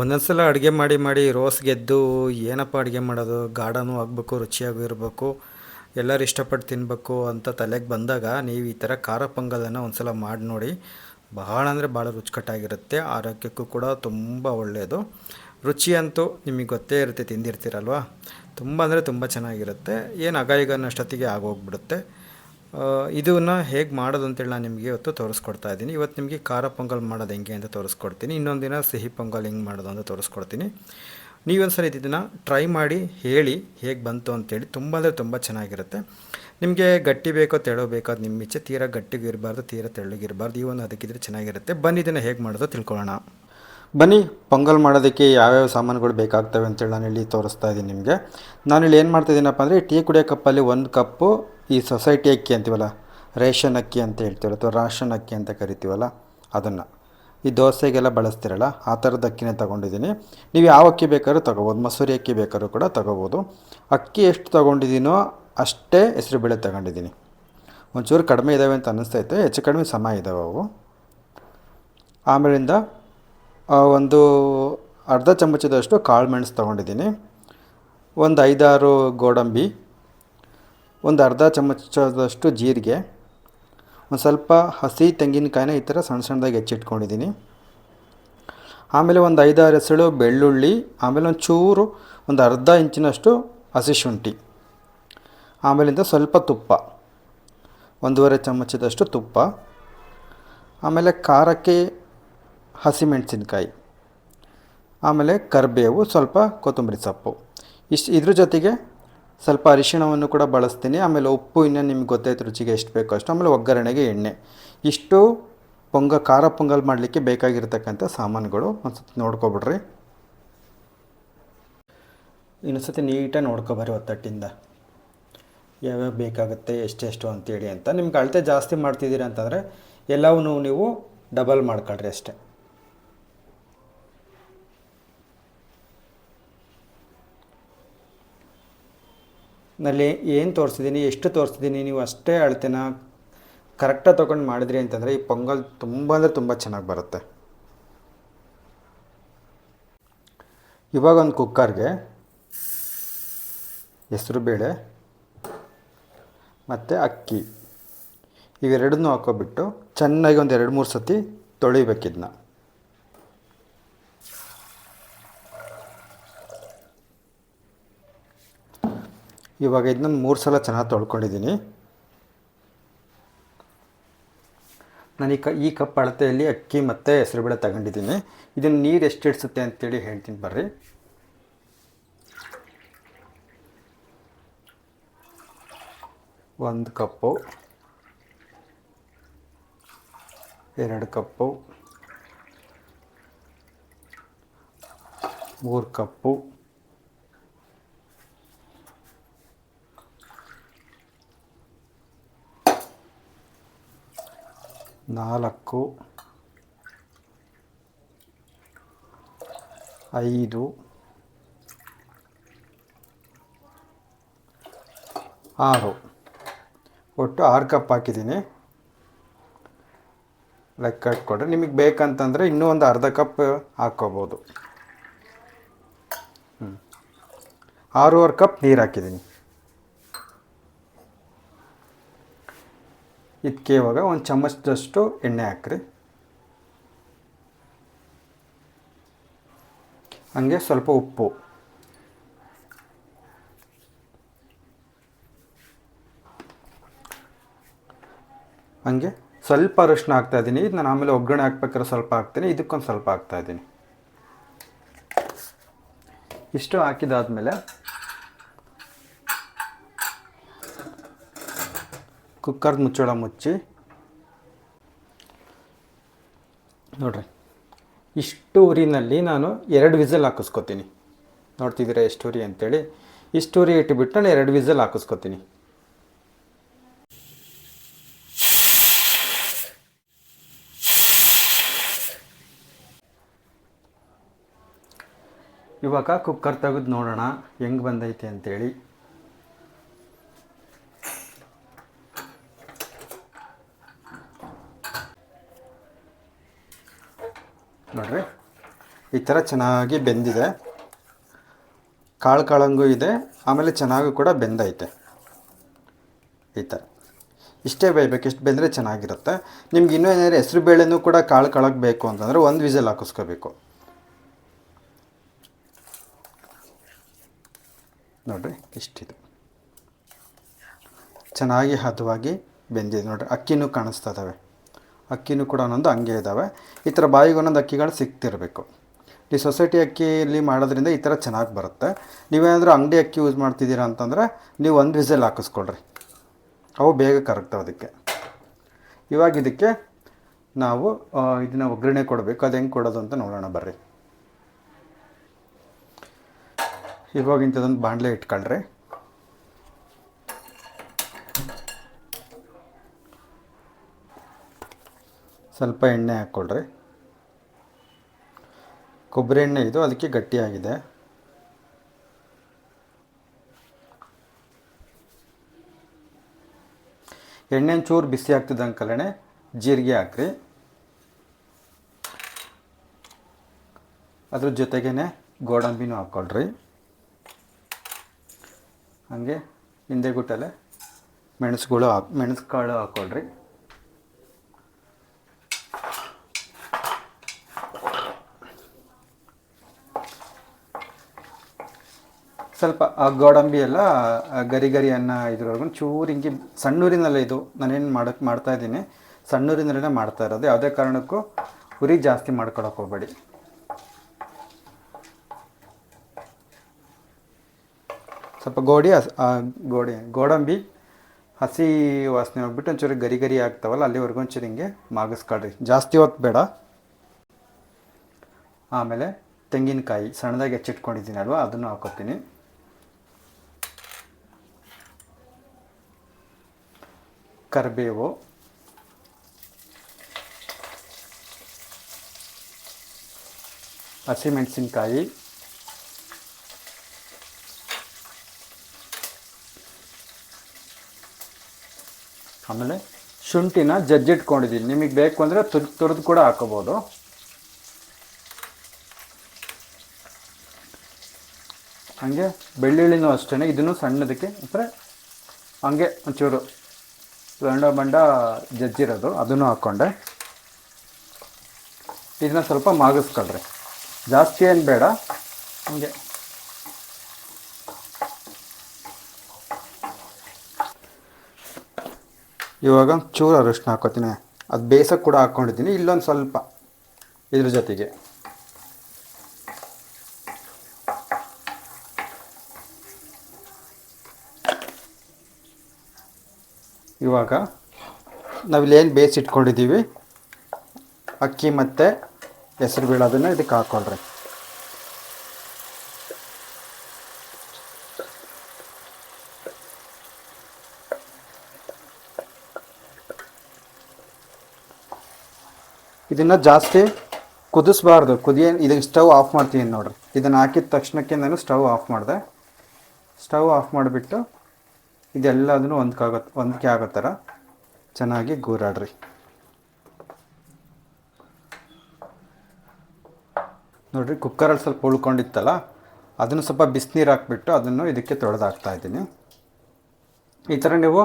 ಒಂದೊಂದು ಸಲ ಅಡುಗೆ ಮಾಡಿ ಮಾಡಿ ರೋಸ್ ಗೆದ್ದು ಏನಪ್ಪ ಅಡುಗೆ ಮಾಡೋದು? ಗಾರ್ಡನು ಆಗಬೇಕು, ರುಚಿಯಾಗೂ ಇರಬೇಕು, ಎಲ್ಲರೂ ಇಷ್ಟಪಟ್ಟು ತಿನ್ನಬೇಕು ಅಂತ ತಲೆಗೆ ಬಂದಾಗ ನೀವು ಈ ಥರ ಖಾರ ಪೊಂಗಲನ್ನು ಒಂದು ಸಲ ಮಾಡಿ ನೋಡಿ. ಭಾಳ ಅಂದರೆ ಭಾಳ ರುಚಿಕಟ್ಟಾಗಿರುತ್ತೆ, ಆರೋಗ್ಯಕ್ಕೂ ಕೂಡ ತುಂಬ ಒಳ್ಳೆಯದು. ರುಚಿ ಅಂತೂ ನಿಮಗೆ ಗೊತ್ತೇ ಇರುತ್ತೆ, ತಿಂದಿರ್ತೀರಲ್ವ? ತುಂಬ ಅಂದರೆ ತುಂಬ ಚೆನ್ನಾಗಿರುತ್ತೆ. ಏನು ಅಷ್ಟೊತ್ತಿಗೆ ಆಗೋಗ್ಬಿಡುತ್ತೆ. ಇದನ್ನು ಹೇಗೆ ಮಾಡೋದು ಅಂತೇಳಿ ನಾನು ನಿಮಗೆ ಇವತ್ತು ತೋರಿಸ್ಕೊಡ್ತಾ ಇದ್ದೀನಿ. ಇವತ್ತು ನಿಮಗೆ ಖಾರ ಪೊಂಗಲ್ ಮಾಡೋದು ಹೆಂಗೆ ಅಂತ ತೋರಿಸ್ಕೊಡ್ತೀನಿ. ಇನ್ನೊಂದು ದಿನ ಸಿಹಿ ಪೊಂಗಲ್ ಹೆಂಗೆ ಮಾಡೋದು ಅಂತ ತೋರಿಸ್ಕೊಡ್ತೀನಿ. ನೀವೊಂದ್ಸಲ ಇದನ್ನು ಟ್ರೈ ಮಾಡಿ, ಹೇಳಿ ಹೇಗೆ ಬಂತು ಅಂತೇಳಿ ತುಂಬ ಅಂದರೆ ತುಂಬ ಚೆನ್ನಾಗಿರುತ್ತೆ. ನಿಮಗೆ ಗಟ್ಟಿ ಬೇಕೋ ತೆಳು ಬೇಕೋ ಅದು ನಿಮ್ಮ ಇಚ್ಛೆ. ತೀರಾ ಗಟ್ಟಿಗಿರಬಾರ್ದು ತೀರಾ ತೆಳ್ಳಗಿರಬಾರ್ದು. ಈ ಒಂದು ಅದಕ್ಕಿದ್ರೆ ಚೆನ್ನಾಗಿರುತ್ತೆ. ಬನ್ನಿ ಇದನ್ನು ಹೇಗೆ ಮಾಡೋದು ತಿಳ್ಕೊಳ್ಳೋಣ. ಬನ್ನಿ, ಪೊಂಗಲ್ ಮಾಡೋದಕ್ಕೆ ಯಾವ್ಯಾವ ಸಾಮಾನುಗಳು ಬೇಕಾಗ್ತವೆ ಅಂತೇಳಿ ನಾನು ಇಲ್ಲಿ ತೋರಿಸ್ತಾ ಇದ್ದೀನಿ ನಿಮಗೆ. ನಾನಿಲ್ಲಿ ಏನು ಮಾಡ್ತಾ ಇದ್ದೀನಪ್ಪ ಅಂದರೆ ಟೀ ಕುಡಿಯೋ ಕಪ್ಪಲ್ಲಿ ಒಂದು ಕಪ್ಪು ಈ ಸೊಸೈಟಿ ಅಕ್ಕಿ ಅಂತೀವಲ್ಲ, ರೇಷನ್ ಅಕ್ಕಿ ಅಂತ ಹೇಳ್ತೀವಲ್ಲ, ಅಥವಾ ರಾಷನ್ ಅಕ್ಕಿ ಅಂತ ಕರಿತೀವಲ್ಲ, ಅದನ್ನು. ಈ ದೋಸೆಗೆಲ್ಲ ಬಳಸ್ತಿರಲ್ಲ, ಆ ಥರದ ಅಕ್ಕಿನೇ ತೊಗೊಂಡಿದ್ದೀನಿ. ನೀವು ಯಾವ ಅಕ್ಕಿ ಬೇಕಾದ್ರೂ ತೊಗೋಬೋದು, ಮಸೂರಿ ಅಕ್ಕಿ ಬೇಕಾದ್ರೂ ಕೂಡ ತೊಗೋಬೋದು. ಅಕ್ಕಿ ಎಷ್ಟು ತೊಗೊಂಡಿದ್ದೀನೋ ಅಷ್ಟೇ ಹೆಸರು ಬೇಳೆ ತಗೊಂಡಿದ್ದೀನಿ. ಒಂಚೂರು ಕಡಿಮೆ ಇದ್ದಾವೆ ಅಂತ ಅನ್ನಿಸ್ತೈತೆ ಹೆಚ್ಚು ಕಡಿಮೆ ಸಮ ಇದ್ದಾವೆ ಅವು. ಆಮೇಲಿಂದ ಒಂದು ಅರ್ಧ ಚಮಚದಷ್ಟು ಕಾಳು ಮೆಣಸು ತೊಗೊಂಡಿದ್ದೀನಿ. ಒಂದು ಐದಾರು ಗೋಡಂಬಿ ಒಂದು ಅರ್ಧ ಚಮಚದಷ್ಟು ಜೀರಿಗೆ, ಒಂದು ಸ್ವಲ್ಪ ಹಸಿ ತೆಂಗಿನಕಾಯಿನ ಈ ಥರ ಸಣ್ಣ ಸಣ್ಣದಾಗಿ ಹೆಚ್ಚಿಟ್ಕೊಂಡಿದ್ದೀನಿ. ಆಮೇಲೆ ಒಂದು ಐದಾರು ಹೆಸಳು ಬೆಳ್ಳುಳ್ಳಿ, ಆಮೇಲೆ ಒಂದು ಚೂರು ಒಂದು ಅರ್ಧ ಇಂಚಿನಷ್ಟು ಹಸಿ ಶುಂಠಿ, ಆಮೇಲಿಂದ ಸ್ವಲ್ಪ ತುಪ್ಪ, ಒಂದೂವರೆ ಚಮಚದಷ್ಟು ತುಪ್ಪ, ಆಮೇಲೆ ಖಾರಕ್ಕೆ ಹಸಿಮೆಣಸಿನ್ಕಾಯಿ ಆಮೇಲೆ ಕರಿಬೇವು, ಸ್ವಲ್ಪ ಕೊತ್ತಂಬರಿ ಸೊಪ್ಪು. ಇಷ್ಟು ಇದ್ರ ಜೊತೆಗೆ ಸ್ವಲ್ಪ ಅರಿಶಿಣವನ್ನು ಕೂಡ ಬಳಸ್ತೀನಿ. ಆಮೇಲೆ ಉಪ್ಪು ಇನ್ನೂ ನಿಮ್ಗೆ ಗೊತ್ತಾಯ್ತು ರುಚಿಗೆ ಎಷ್ಟು ಬೇಕೋ ಅಷ್ಟು. ಆಮೇಲೆ ಒಗ್ಗರಣೆಗೆ ಎಣ್ಣೆ. ಇಷ್ಟು ಪೊಂಗ, ಖಾರ ಪೊಂಗಲ್ ಮಾಡಲಿಕ್ಕೆ ಬೇಕಾಗಿರ್ತಕ್ಕಂಥ ಸಾಮಾನುಗಳು ಒಂದು ಸತಿ ನೋಡ್ಕೊಬಿಡ್ರಿ. ಇನ್ನೊಂದ್ಸತಿ ನೀಟಾಗಿ ನೋಡ್ಕೊಬರ್ರಿ ಒತ್ತಟ್ಟಿಂದ. ಯಾವ್ಯಾವ ಬೇಕಾಗುತ್ತೆ, ಎಷ್ಟೆಷ್ಟು ಅಂತೇಳಿ ಅಂತ. ನಿಮ್ಗೆ ಅಳತೆ ಜಾಸ್ತಿ ಮಾಡ್ತಿದ್ದೀರಿ ಅಂತಂದರೆ ಎಲ್ಲವನ್ನೂ ನೀವು ಡಬಲ್ ಮಾಡ್ಕೊಳ್ರಿ ಅಷ್ಟೇ. ನಲ್ಲಿ ಏನು ತೋರಿಸಿದ್ದೀನಿ ಎಷ್ಟು ತೋರಿಸಿದ್ದೀನಿ ನೀವು ಅಷ್ಟೇ ಅಳತೆನ ಕರೆಕ್ಟಾಗಿ ತೊಗೊಂಡು ಮಾಡಿದ್ರಿ ಅಂತಂದರೆ ಈ ಪೊಂಗಲ್ ತುಂಬ ಅಂದರೆ ತುಂಬ ಚೆನ್ನಾಗಿ ಬರುತ್ತೆ. ಇವಾಗ ಒಂದು ಕುಕ್ಕರ್ಗೆ ಹೆಸರುಬೇಳೆ ಮತ್ತು ಅಕ್ಕಿ. ಇವೆರಡನ್ನೂ ಹಾಕೋಬಿಟ್ಟು ಚೆನ್ನಾಗಿ ಒಂದು ಎರಡು ಮೂರು ಸತಿ ತೊಳಿಬೇಕಿದ್ನ ಇವಾಗ ಇದನ್ನ ಮೂರು ಸಲ ಚೆನ್ನಾಗಿ ತೊಳ್ಕೊಂಡಿದ್ದೀನಿ. ನಾನು ಈ ಕ, ಈ ಕಪ್ ಅಳತೆಯಲ್ಲಿ ಅಕ್ಕಿ ಮತ್ತು ಹೆಸರುಬೇಳೆ ತಗೊಂಡಿದ್ದೀನಿ. ಇದನ್ನು ನೀರು ಎಷ್ಟು ಹಿಡಿಸುತ್ತೆ ಅಂತೇಳಿ ಹೇಳ್ತೀನಿ ಬರ್ರಿ. ಒಂದು ಕಪ್ಪು. ಎರಡು ಕಪ್ಪು. ಮೂರು ಕಪ್ಪು. ನಾಲ್ಕು, ಐದು, ಆರು. ಒಟ್ಟು ಆರು ಕಪ್ ಹಾಕಿದ್ದೀನಿ. ಲೆಕ್ಕ ಇಟ್ಕೊಂಡ್ರೆ ನಿಮಗೆ ಬೇಕಂತಂದರೆ ಇನ್ನೂ ಒಂದು ಅರ್ಧ ಕಪ್ ಹಾಕ್ಕೋಬೋದು. ಹ್ಞೂ ಆರೂವರೆ ಕಪ್ ನೀರು ಹಾಕಿದ್ದೀನಿ. ಇದಕ್ಕೆ ಇವಾಗ ಒಂದು ಚಮಚದಷ್ಟು ಎಣ್ಣೆ ಹಾಕ್ರಿ. ಹಂಗೆ ಸ್ವಲ್ಪ ಉಪ್ಪು. ಹಂಗೆ ಸ್ವಲ್ಪ ಅರಿಶಿನ ಹಾಕ್ತಾ ಇದ್ದೀನಿ. ಇದು ನಾನು ಆಮೇಲೆ ಒಗ್ಗರಣೆ ಹಾಕ್ಬೇಕಾದ್ರೆ ಸ್ವಲ್ಪ ಹಾಕ್ತೀನಿ. ಇದಕ್ಕೊಂದು ಸ್ವಲ್ಪ ಹಾಕ್ತಾ ಇದ್ದೀನಿ. ಇಷ್ಟು ಹಾಕಿದಾದ್ಮೇಲೆ ಕುಕ್ಕರ್ದು ಮುಚ್ಚಳ ಮುಚ್ಚಿ. ನೋಡ್ರಿ. ಇಷ್ಟು ಉರಿನಲ್ಲಿ ನಾನು ಎರಡು ವಿಸಲ್ ಹಾಕಿಸ್ಕೊತೀನಿ. ನೋಡ್ತಿದ್ದೀರಾ ಎಷ್ಟು ಉರಿ ಅಂತೇಳಿ. ಇಷ್ಟು ಉರಿ ಇಟ್ಬಿಟ್ಟು ನಾನು ಎರಡು ವಿಸಲ್ ಹಾಕಿಸ್ಕೊತೀನಿ. ಇವಾಗ ಕುಕ್ಕರ್ ತೆಗೆದು ನೋಡೋಣ. ಹೆಂಗೆ ಬಂದೈತೆ ಅಂತೇಳಿ. ನೋಡ್ರಿ. ಈ ಥರ ಚೆನ್ನಾಗಿ ಬೆಂದಿದೆ. ಕಾಳು ಕಾಳಂಗೂ ಇದೆ, ಆಮೇಲೆ ಚೆನ್ನಾಗೂ ಕೂಡ ಬೆಂದೈತೆ. ಈ ಥರ ಇಷ್ಟೇ ಬೇಯಬೇಕು, ಇಷ್ಟು ಬೆಂದರೆ ಚೆನ್ನಾಗಿರುತ್ತೆ. ನಿಮ್ಗೆ ಇನ್ನೂ ಏನಾದ್ರು ಹೆಸ್ರು ಬೇಳೆನೂ ಕೂಡ ಕಾಳು ಕಾಳಕ್ಕೆ ಬೇಕು ಅಂತಂದರೆ ಒಂದು ವಿಸಲ್ ಹಾಕಿಸ್ಕೋಬೇಕು. ನೋಡಿರಿ, ಇಷ್ಟಿದೆ. ಚೆನ್ನಾಗಿ ಹದವಾಗಿ ಬೆಂದಿದೆ. ನೋಡಿರಿ, ಅಕ್ಕಿನೂ ಕಾಣಿಸ್ತಾ ಇದ್ದಾವೆ ಅಕ್ಕಿನೂ ಕೂಡ ಒಂದೊಂದು ಹಂಗೆ ಇದ್ದಾವೆ ಈ ಥರ ಬಾಯಿಗೆ ಒಂದೊಂದು ಅಕ್ಕಿಗಳು ಸಿಗ್ತಿರಬೇಕು. ಈ ಸೊಸೈಟಿ ಅಕ್ಕಿಯಲ್ಲಿ ಮಾಡೋದ್ರಿಂದ ಈ ಥರ ಚೆನ್ನಾಗಿ ಬರುತ್ತೆ. ನೀವೇನಾದರೂ ಅಂಗಡಿ ಅಕ್ಕಿ ಯೂಸ್ ಮಾಡ್ತಿದ್ದೀರಾ ಅಂತಂದರೆ ನೀವು ಒಂದು ವಿಸಲ್ ಹಾಕಿಸ್ಕೊಳ್ರಿ. ಅವು ಬೇಗ ಕರಗ್ತಾವೆ ಅದಕ್ಕೆ. ಇವಾಗ ಇದಕ್ಕೆ ನಾವು ಇದನ್ನು ಒಗ್ಗರಣೆ ಕೊಡಬೇಕು. ಅದು ಹೆಂಗೆ ಕೊಡೋದು ಅಂತ ನೋಡೋಣ ಬರ್ರಿ. ಇವಾಗ ಇಂಥದ್ದೊಂದು ಬಾಣಲೆ ಇಟ್ಕೊಳ್ರಿ. ಸ್ವಲ್ಪ ಎಣ್ಣೆ ಹಾಕ್ಕೊಳ್ರಿ. ಕೊಬ್ಬರಿ ಎಣ್ಣೆ ಇದು ಅದಕ್ಕೆ ಗಟ್ಟಿಯಾಗಿದೆ. ಎಣ್ಣೆ ಚೂರು ಬಿಸಿ ಆಗ್ತಿದ್ದಂಗೆ ಕಲಣೆ, ಜೀರಿಗೆ ಹಾಕ್ರಿ. ಅದ್ರ ಜೊತೆಗೇ ಗೋಡಂಬಿನೂ ಹಾಕ್ಕೊಳ್ರಿ. ಹಾಗೆ ಹಿಂದೆ ಗುಟ್ಟಲೆ ಮೆಣಸುಗಳು ಹಾಕ್ ಮೆಣಸು ಕಾಳು ಹಾಕ್ಕೊಳ್ರಿ. ಸ್ವಲ್ಪ ಗೋಡಂಬಿ ಎಲ್ಲ ಗರಿ ಗರಿ ಅನ್ನ ಇದ್ರವರೆಗೂ ಚೂರು ಹಿಂಗೆ ಸಣ್ಣೂರಿನಲ್ಲೇ ಇದು. ನಾನೇನು ಮಾಡಕ್ಕೆ ಮಾಡ್ತಾ ಇದ್ದೀನಿ. ಸಣ್ಣೂರಿನಲ್ಲೇ ಮಾಡ್ತಾ ಇರೋದು. ಯಾವುದೇ ಕಾರಣಕ್ಕೂ ಉರಿ ಜಾಸ್ತಿ ಮಾಡ್ಕೊಳಕ್ಕೆ ಹೋಗಬೇಡಿ. ಸ್ವಲ್ಪ ಗೋಡಿ, ಹಸ್ ಗೋಡಿ, ಗೋಡಂಬಿ, ಹಸಿ ವಾಸನೆ ಹೋಗ್ಬಿಟ್ಟು ಒಂಚೂರು ಗರಿ ಗರಿ ಆಗ್ತಾವಲ್ಲ, ಅಲ್ಲಿವರೆಗೂ ಒಂಚೂರು ಹಿಂಗೆ ಮಾಗಿಸ್ಕೊಳ್ರಿ. ಜಾಸ್ತಿ ಹೊತ್ತು ಬೇಡ. ಆಮೇಲೆ ತೆಂಗಿನಕಾಯಿ ಸಣ್ಣದಾಗಿ ಹೆಚ್ಚಿಟ್ಕೊಂಡಿದ್ದೀನಿ ಅಲ್ವಾ ಅದನ್ನು ಹಾಕೋತೀನಿ. ಕರಿಬೇವು. ಹಸಿಮೆಣಸಿನ್ಕಾಯಿ. ಆಮೇಲೆ ಶುಂಠಿನ ಜಜ್ಜಿಟ್ಕೊಂಡಿದ್ದೀನಿ ನಿಮಗೆ ಬೇಕು ಅಂದರೆ ತುರ್, ತುರಿದು ಕೂಡ ಹಾಕೋಬೋದು. ಹಾಗೆ ಬೆಳ್ಳುಳ್ಳಿನೂ ಅಷ್ಟೇ ಇದನ್ನು ಸಣ್ಣದಕ್ಕೆ, ಅಂದರೆ ಹಂಗೆ ಒಂಚೂರು ಗಂಡ ಬಂಡ ಜಜ್ಜಿರೋದು, ಅದನ್ನು ಹಾಕ್ಕೊಂಡೆ ಇದನ್ನ ಸ್ವಲ್ಪ ಮಾಗಿಸ್ಕೊಳ್ರಿ. ಜಾಸ್ತಿ ಏನು ಬೇಡ. ಹಂಗೆ. ಇವಾಗ ಚೂರು ಅರಿಶಿನ ಹಾಕೋತೀನಿ. ಅದು ಬೇಸಕ್ಕೆ ಕೂಡ ಹಾಕ್ಕೊಂಡಿದ್ದೀನಿ ಇಲ್ಲೊಂದು ಸ್ವಲ್ಪ ಇದ್ರ ಜೊತೆಗೆ. ಇವಾಗ ನಾವಿಲ್ಲೇನು ಬೇಯಿಸಿಟ್ಕೊಂಡಿದ್ದೀವಿ ಅಕ್ಕಿ ಮತ್ತು ಹೆಸರು ಬೀಳೋದನ್ನು ಇದಕ್ಕೆ ಹಾಕ್ಕೊಳ್ರಿ ಇದನ್ನು ಜಾಸ್ತಿ ಕುದಿಸ್ಬಾರ್ದು. ಕುದಿಯ ಇದಕ್ಕೆ ಸ್ಟವ್ ಆಫ್ ಮಾಡ್ತೀನಿ ನೋಡ್ರಿ. ಇದನ್ನು ಹಾಕಿದ ತಕ್ಷಣಕ್ಕೆ ನಾನು ಸ್ಟವ್ ಆಫ್ ಮಾಡಿದೆ. ಸ್ಟವ್ ಆಫ್ ಮಾಡಿಬಿಟ್ಟು ಇದೆಲ್ಲದನ್ನು ಹೊಂದ್ಕಾಗೋ ಹೊಂದಿಕೆ ಆಗೋ ಥರ ಚೆನ್ನಾಗಿ ಗೂರಾಡ್ರಿ. ನೋಡಿರಿ, ಕುಕ್ಕರಲ್ಲಿ ಸ್ವಲ್ಪ ಉಳ್ಕೊಂಡಿತ್ತಲ್ಲ, ಅದನ್ನು ಸ್ವಲ್ಪ ಬಿಸಿನೀರು ಹಾಕ್ಬಿಟ್ಟು ಅದನ್ನು ಇದಕ್ಕೆ ತೊಳೆದು ಹಾಕ್ತಾಯಿದ್ದೀನಿ ಈ ಥರ ನೀವು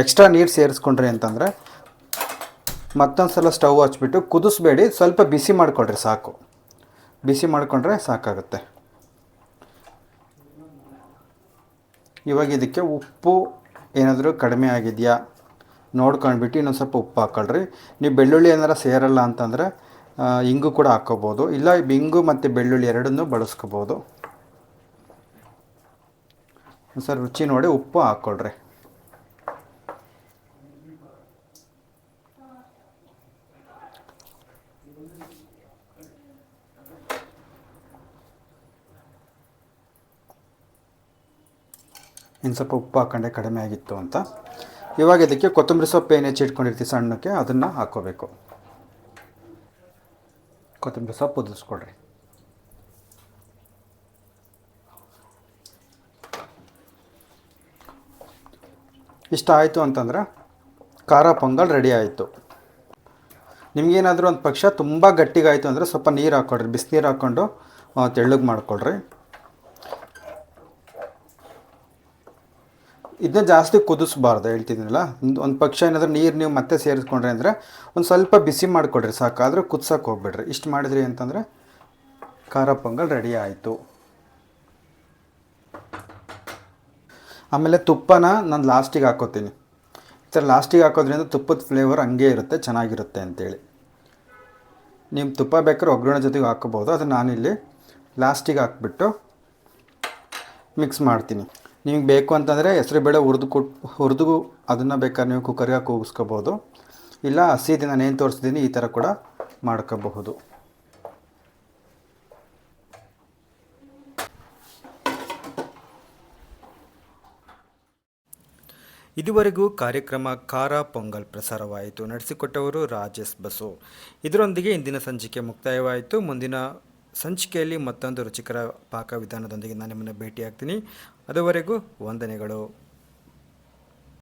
ಎಕ್ಸ್ಟ್ರಾ ನೀರು ಸೇರಿಸ್ಕೊಂಡ್ರಿ ಅಂತಂದರೆ ಮತ್ತೊಂದು ಸಲ ಸ್ಟವ್ ಹಚ್ಬಿಟ್ಟು ಕುದಿಸ್ಬೇಡಿ, ಸ್ವಲ್ಪ ಬಿಸಿ ಮಾಡಿಕೊಡ್ರಿ ಸಾಕು. ಬಿಸಿ ಮಾಡಿಕೊಂಡ್ರೆ ಸಾಕಾಗುತ್ತೆ. ಇವಾಗ ಇದಕ್ಕೆ ಉಪ್ಪು ಏನಾದರೂ ಕಡಿಮೆ ಆಗಿದೆಯಾ? ನೋಡ್ಕೊಂಡ್ಬಿಟ್ಟು ಇನ್ನೊಂದು ಸ್ವಲ್ಪ ಉಪ್ಪು ಹಾಕೊಳ್ರಿ. ನೀವು ಬೆಳ್ಳುಳ್ಳಿ ಏನಾರ ಸೇರಲ್ಲ ಅಂತಂದರೆ ಇಂಗು ಕೂಡ ಹಾಕ್ಕೋಬೋದು ಇಲ್ಲ, ಇಂಗು ಮತ್ತು ಬೆಳ್ಳುಳ್ಳಿ ಎರಡನ್ನೂ ಬಳಸ್ಕೋಬೋದು. ಸರ್ ರುಚಿ ನೋಡಿ ಉಪ್ಪು ಹಾಕ್ಕೊಳ್ರಿ ಇನ್ನು ಸ್ವಲ್ಪ ಉಪ್ಪು ಹಾಕೊಂಡೆ ಕಡಿಮೆ ಆಗಿತ್ತು ಅಂತ. ಇವಾಗ ಇದಕ್ಕೆ ಕೊತ್ತಂಬರಿ ಸೊಪ್ಪು ಏನು ಹೆಚ್ಚಿಟ್ಕೊಂಡಿರ್ತೀವಿ ಸಣ್ಣಕ್ಕೆ ಅದನ್ನು ಹಾಕ್ಕೋಬೇಕು ಕೊತ್ತಂಬರಿ ಸೊಪ್ಪು ಉದಿಸ್ಕೊಡ್ರಿ ಇಷ್ಟ ಆಯಿತು ಅಂತಂದ್ರೆ ಖಾರ ಪೊಂಗಲ್ ರೆಡಿ ಆಯಿತು. ನಿಮಗೇನಾದರೂ ಒಂದು ಪಕ್ಷ ತುಂಬ ಗಟ್ಟಿಗಾಯಿತು ಅಂದರೆ ಸ್ವಲ್ಪ ನೀರು ಹಾಕ್ಕೊಡ್ರಿ ಬಿಸಿನೀರು ಹಾಕ್ಕೊಂಡು ತೆಳ್ಳಗೆ ಮಾಡ್ಕೊಳ್ರಿ. ಇದನ್ನ ಜಾಸ್ತಿ ಕುದಿಸ್ಬಾರ್ದು ಹೇಳ್ತಿದ್ದೀನಲ್ಲ? ಒಂದು ಪಕ್ಷ ಏನಾದರೂ ನೀರು ನೀವು ಮತ್ತೆ ಸೇರಿಸ್ಕೊಂಡ್ರೆ ಅಂದರೆ ಒಂದು ಸ್ವಲ್ಪ ಬಿಸಿ ಮಾಡಿಕೊಡ್ರಿ ಸಾಕು. ಆದರೆ ಕುದ್ಸಕ್ಕೆ ಹೋಗ್ಬೇಡ್ರಿ. ಇಷ್ಟು ಮಾಡಿದ್ರಿ ಅಂತಂದರೆ ಖಾರ ಪೊಂಗಲ್ ರೆಡಿ ಆಯಿತು. ಆಮೇಲೆ ತುಪ್ಪನ ನಾನು ಲಾಸ್ಟಿಗೆ ಹಾಕೋತೀನಿ. ಈ ಥರ ಲಾಸ್ಟಿಗೆ ಹಾಕೋದ್ರಿಂದ ತುಪ್ಪದ ಫ್ಲೇವರ್ ಹಂಗೆ ಇರುತ್ತೆ, ಚೆನ್ನಾಗಿರುತ್ತೆ ಅಂತೇಳಿ. ನೀವು ತುಪ್ಪ ಬೇಕಾದ್ರೆ ಒಗ್ಗರಣೆ ಜೊತೆಗೆ ಹಾಕೋಬೋದು. ಅದು ನಾನಿಲ್ಲಿ ಲಾಸ್ಟಿಗೆ ಹಾಕ್ಬಿಟ್ಟು ಮಿಕ್ಸ್ ಮಾಡ್ತೀನಿ. ನಿಮಗೆ ಬೇಕು ಅಂತಂದರೆ ಹೆಸರುಬೇಳೆ ಹುರಿದು ಕೊಟ್ಟು ಹುರಿದು ಅದನ್ನು ಬೇಕಾದ್ರೆ ನೀವು ಕುಕ್ಕರ್ಗೆ ಕೂಗಿಸ್ಕೋಬೋದು. ಇಲ್ಲ ಹಸಿದು ನಾನು ಏನು ತೋರಿಸಿದ್ದೀನಿ ಈ ಥರ ಕೂಡ ಮಾಡ್ಕೋಬಹುದು. ಇದುವರೆಗೂ ಕಾರ್ಯಕ್ರಮ ಖಾರ ಪೊಂಗಲ್ ಪ್ರಸಾರವಾಯಿತು. ನಡೆಸಿಕೊಟ್ಟವರು ರಾಜೇಶ್ ಬಸು. ಇದರೊಂದಿಗೆ ಇಂದಿನ ಸಂಚಿಕೆ ಮುಕ್ತಾಯವಾಯಿತು. ಮುಂದಿನ ಸಂಚಿಕೆಯಲ್ಲಿ ಮತ್ತೊಂದು ರುಚಿಕರ ಪಾಕ ವಿಧಾನದೊಂದಿಗೆ ನಾನು ನಿಮ್ಮನ್ನು ಭೇಟಿಯಾಗ್ತೀನಿ. ಅದುವರೆಗೂ ವಂದನೆಗಳು.